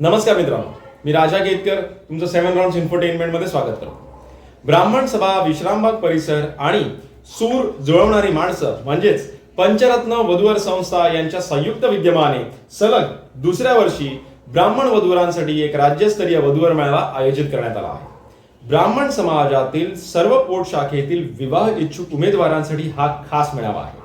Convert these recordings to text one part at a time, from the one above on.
नमस्कार मित्रांनो मी राजा केतकर तुमचं सेव्हन राऊंड इन्फोटेनमेंटमध्ये स्वागत करतो. ब्राह्मण सभा विश्रामबाग परिसर आणि सूर जुळवणारी माणसं म्हणजेच पंचरत्न वधूवर संस्था यांच्या संयुक्त विद्यमाने सलग दुसऱ्या वर्षी ब्राह्मण वधूवरांसाठी एक राज्यस्तरीय वधूवर मेळावा आयोजित करण्यात आला आहे. ब्राह्मण समाजातील सर्व पोट शाखेतील विवाह इच्छुक उमेदवारांसाठी हा खास मेळावा आहे.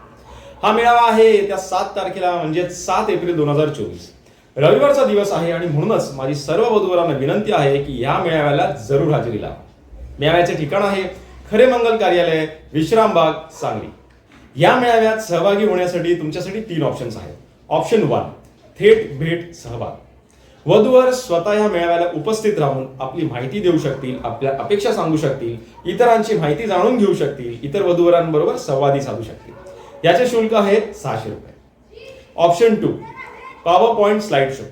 हा मेळावा आहे त्या सात तारखेला म्हणजे सात एप्रिल दोन हजार चोवीस. रविवारचा दिवस आहे आणि म्हणूनच माझी सर्व वधूवरांना विनंती आहे की या मेळाव्याला जरूर हजेरी लावा. मेळाव्याचे ठिकाण आहे खरे मंगल कार्यालय विश्रामबाग सांगली. या मेळाव्यात सहभागी होण्यासाठी तुमच्यासाठी तीन ऑप्शन्स आहेत. ऑप्शन वन थेट भेट सहभाग. वधूवर स्वतः या मेळाव्याला उपस्थित राहून आपली माहिती देऊ शकतील आपल्या अपेक्षा सांगू शकतील इतरांची माहिती जाणून घेऊ शकतील इतर वधूवरांबरोबर संवादी साधू शकतील. याचे शुल्क आहे सहाशे रुपये. Option two PowerPoint slide show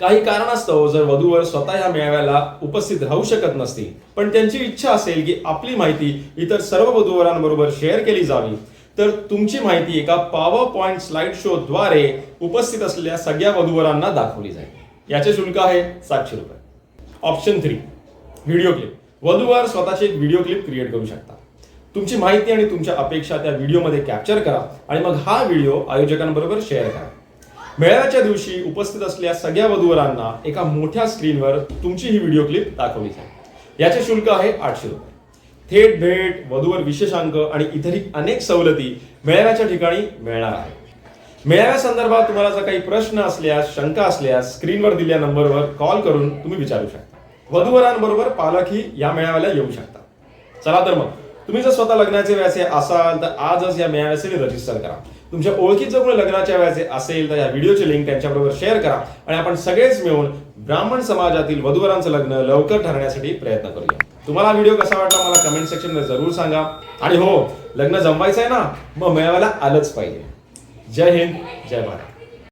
काही कारणास्तव जर वधूवर स्वतः या मेळाव्याला उपस्थित राहू शकत नसतील पण त्यांची इच्छा असेल की आपली माहिती इतर सर्व वधूवरांबरोबर शेअर केली जावी तर तुमची माहिती एका पॉवर पॉइंट स्लाइड शो द्वारे उपस्थित असलेल्या सगळ्या वधूवरांना दाखवली जाईल. याचे शुल्क आहे सातशे रुपये. ऑप्शन थ्री व्हिडिओ क्लिप वधूवर स्वतःची एक व्हिडिओ क्लिप क्रिएट करू शकता. तुमची माहिती आणि तुमच्या अपेक्षा त्या व्हिडिओमध्ये कॅप्चर करा आणि मग हा व्हिडिओ आयोजकांबरोबर शेअर करा. मेळाव्याच्या दिवशी उपस्थित असलेल्या सगळ्या वधूवरांना एका मोठ्या स्क्रीनवर तुमची ही व्हिडिओ क्लिप दाखवली जाईल. याचे शुल्क आहे आठशे रुपये. थेट भेट वधूवर विशेषांक आणि इतरही अनेक सवलती मेळाव्याच्या ठिकाणी मिळणार आहे मेळाव्या संदर्भात तुम्हाला जर काही प्रश्न असल्यास शंका असल्यास स्क्रीनवर दिलेल्या नंबरवर कॉल करून तुम्ही विचारू शकता. वधूवरांबरोबर पालकही या मेळाव्याला येऊ शकता. चला तर मग तुम्ही जर स्वतः लग्नाचे व्यासे असाल तर आजच या मेळाव्यासाठी रजिस्टर करा. तुमच्या ओळखीत जर कोणी लग्नाच्या वेळेचे असेल तर या व्हिडिओची लिंक त्यांच्याबरोबर शेअर करा. आणि आपण सगळेच मिळून ब्राह्मण समाजातील वधूवरांचं लग्न लवकर ठरण्यासाठी प्रयत्न करूया. तुम्हाला व्हिडिओ कसा वाटला मला कमेंट सेक्शनमध्ये जरूर सांगा. आणि हो लग्न जमवायचं आहे ना मग मिळवायला आलंच पाहिजे. जय हिंद जय भारत.